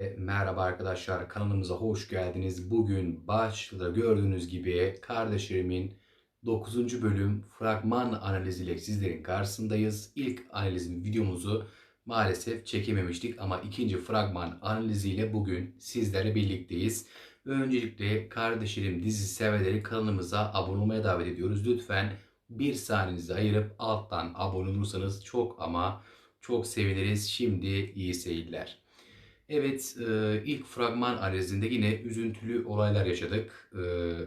E, Merhaba arkadaşlar kanalımıza hoş geldiniz. Bugün başlıkta gördüğünüz gibi kardeşlerimin 9. bölüm fragman analiziyle sizlerin karşısındayız. İlk analizin videomuzu maalesef çekememiştik ama ikinci fragman analiziyle bugün sizlerle birlikteyiz. Öncelikle kardeşlerim dizi severleri kanalımıza abone olmaya davet ediyoruz. Lütfen bir saniyenizi ayırıp alttan abone olursanız çok ama çok seviniriz. Şimdi iyi seyirler. Evet, e, ilk fragman analizinde yine üzüntülü olaylar yaşadık. E,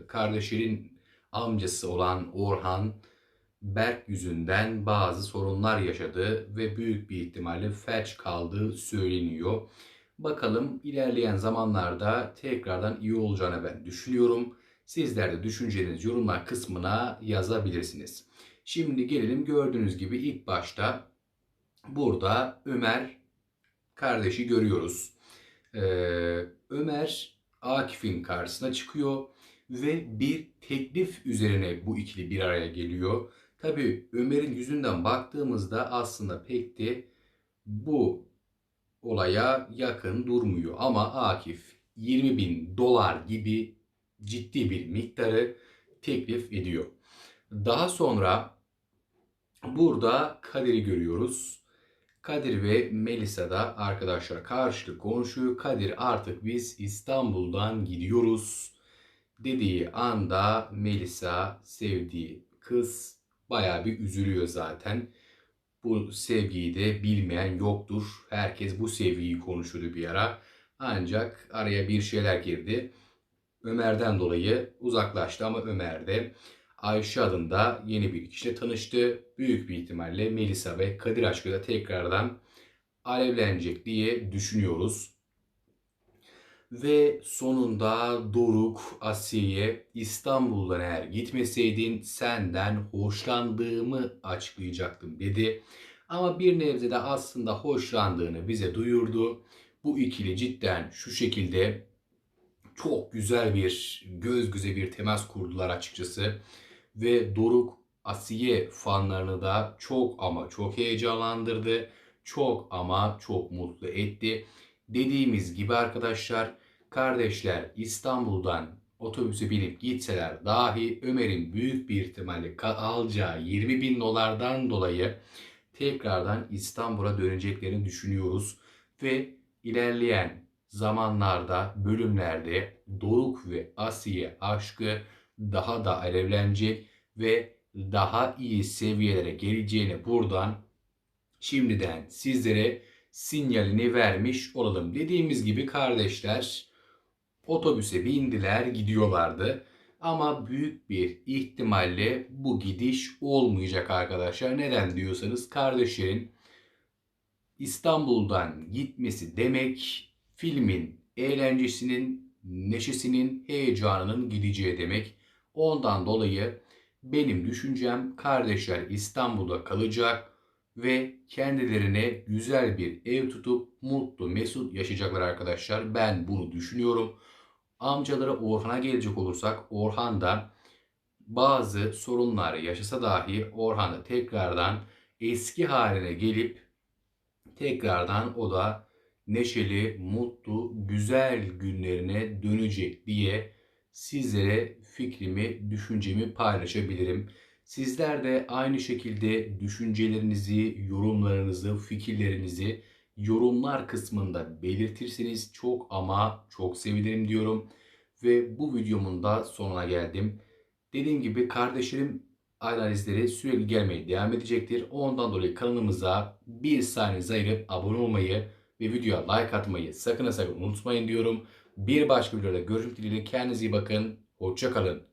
kardeşlerin amcası olan Orhan, Berk yüzünden bazı sorunlar yaşadı ve büyük bir ihtimalle felç kaldığı söyleniyor. Bakalım ilerleyen zamanlarda tekrardan iyi olacağını ben düşünüyorum. Sizler de düşüncelerinizi yorumlar kısmına yazabilirsiniz. Şimdi gelelim gördüğünüz gibi ilk başta burada Ömer kardeşi görüyoruz. Ee, Ömer Akif'in karşısına çıkıyor ve bir teklif üzerine bu ikili bir araya geliyor. Tabii Ömer'in yüzünden baktığımızda aslında pek de bu olaya yakın durmuyor. Ama Akif 20 bin dolar gibi ciddi bir miktarı teklif ediyor. Daha sonra burada Kadir'i görüyoruz. Kadir ve Melisa da arkadaşlar karşılık konuşuyor. Kadir artık biz İstanbul'dan gidiyoruz dediği anda Melisa sevdiği kız bayağı bir üzülüyor zaten. Bu sevgiyi de bilmeyen yoktur. Herkes bu sevgiyi konuşuyordu bir ara. Ancak araya bir şeyler girdi. Ömer'den dolayı uzaklaştı ama Ömer de Ayşe adında yeni bir kişiyle tanıştı. Büyük bir ihtimalle Melisa ve Kadir aşkı da tekrardan alevlenecek diye düşünüyoruz. Ve sonunda Doruk Asiye İstanbul'dan eğer gitmeseydin senden hoşlandığımı açıklayacaktım dedi. Ama bir nebze de aslında hoşlandığını bize duyurdu. Bu ikili cidden şu şekilde çok güzel bir göz göze bir temas kurdular açıkçası ve Doruk Asiye fanlarını da çok ama çok heyecanlandırdı. Çok ama çok mutlu etti. Dediğimiz gibi arkadaşlar kardeşler İstanbul'dan otobüse binip gitseler dahi Ömer'in büyük bir ihtimalle alacağı 20 bin dolardan dolayı tekrardan İstanbul'a döneceklerini düşünüyoruz. Ve ilerleyen zamanlarda, bölümlerde Doruk ve Asiye aşkı daha da alevlenecek ve daha iyi seviyelere geleceğini buradan şimdiden sizlere sinyalini vermiş olalım. Dediğimiz gibi kardeşler otobüse bindiler gidiyorlardı. Ama büyük bir ihtimalle bu gidiş olmayacak arkadaşlar. Neden diyorsanız kardeşlerin İstanbul'dan gitmesi demek filmin eğlencesinin, neşesinin, heyecanının gideceği demek. Ondan dolayı benim düşüncem kardeşler İstanbul'da kalacak ve kendilerine güzel bir ev tutup mutlu mesut yaşayacaklar arkadaşlar. Ben bunu düşünüyorum. Amcalara Orhan'a gelecek olursak Orhan da bazı sorunlar yaşasa dahi Orhan da tekrardan eski haline gelip tekrardan o da neşeli, mutlu, güzel günlerine dönecek diye sizlere fikrimi, düşüncemi paylaşabilirim. Sizler de aynı şekilde düşüncelerinizi, yorumlarınızı, fikirlerinizi yorumlar kısmında belirtirseniz çok ama çok sevinirim diyorum. Ve bu videomun da sonuna geldim. Dediğim gibi kardeşlerim analizleri sürekli gelmeye devam edecektir. Ondan dolayı kanalımıza bir saniye ayırıp abone olmayı ve videoya like atmayı sakın sakın unutmayın diyorum. Bir başka videoda görüşmek dileğiyle kendinize iyi bakın. Hoşçakalın.